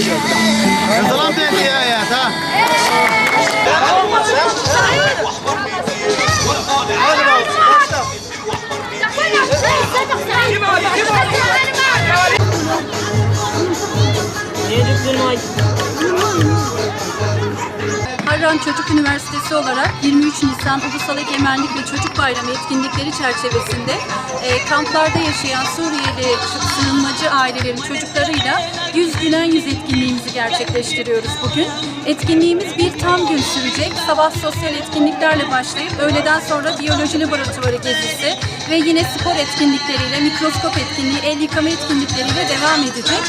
보여줘야 돼. Harran Çocuk Üniversitesi olarak 23 Nisan Ulusal Egemenlik ve Çocuk Bayramı etkinlikleri çerçevesinde e, kamplarda yaşayan Suriyeli sığınmacı ailelerin çocuklarıyla 100 gülen 100 etkinliğimizi gerçekleştiriyoruz bugün. Etkinliğimiz bir tam gün sürecek. Sabah sosyal etkinliklerle başlayıp öğleden sonra biyoloji laboratuvarı gezisi ve yine spor etkinlikleriyle, mikroskop etkinliği, el yıkama etkinlikleriyle devam edecek.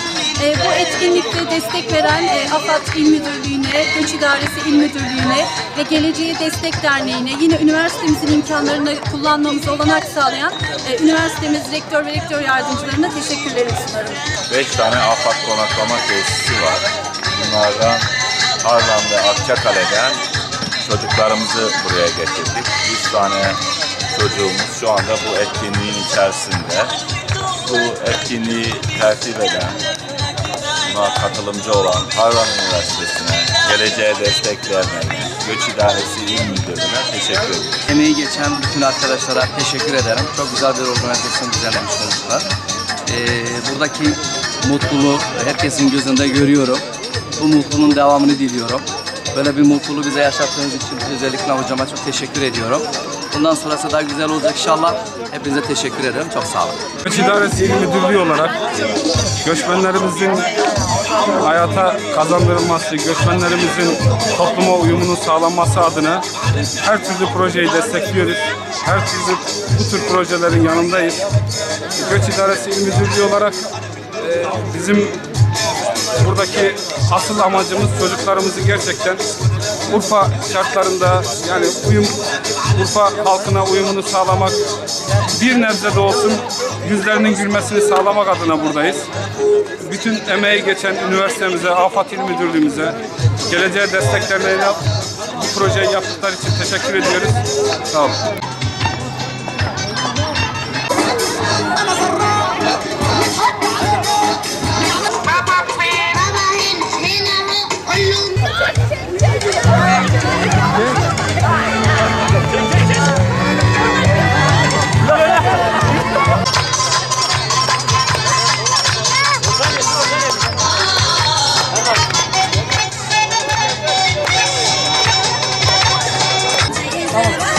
E, bu etkinlikte destek veren e, AFAD İl Müdürlüğü'ne, Göç İdaresi İl Müdürlüğü'ne ve Geleceğe Destek Derneği'ne, yine üniversitemizin imkanlarını kullanmamıza olanak sağlayan e, üniversitemiz rektör ve rektör yardımcılarına teşekkürlerimi sunarım. 5 tane afat konaklama tesisi var. Bunlardan Harran ve Akçakale'den çocuklarımızı buraya getirdik. 100 tane çocuğumuz şu anda bu etkinliğin içerisinde. Bu etkinliği tertip eden, buna katılımcı olan Harran Üniversitesi'ne, Geleceğe Destek Derneği'ne, Göç İdaresi İl Müdürlüğü'ne teşekkür ederim. Emeği geçen bütün arkadaşlara teşekkür ederim. Çok güzel bir organizasyon düzenlemiş çocuklar. Ee, buradaki mutluluğu herkesin gözünde görüyorum. Bu mutluluğun devamını diliyorum. Böyle bir mutluluğu bize yaşattığınız için özellikle hocama çok teşekkür ediyorum. Bundan sonrası daha güzel olacak inşallah. Hepinize teşekkür ederim. Çok sağ olun. Göç İdaresi İl Müdürlüğü olarak göçmenlerimizin hayata kazandırılması, göçmenlerimizin topluma uyumunu sağlanması adına her türlü projeyi destekliyoruz. Her türlü bu tür projelerin yanındayız. Göç İdaresi İl Müdürlüğü olarak e, bizim buradaki asıl amacımız çocuklarımızı gerçekten Urfa şartlarında yani uyum Urfa halkına uyumunu sağlamak bir nebze de olsun yüzlerinin gülmesini sağlamak adına buradayız. Bütün emeği geçen üniversitemize, Afat İl Müdürlüğümüze, geleceğe desteklerine bu projeyi yaptıkları için teşekkür ediyoruz. Sağ olun. 어.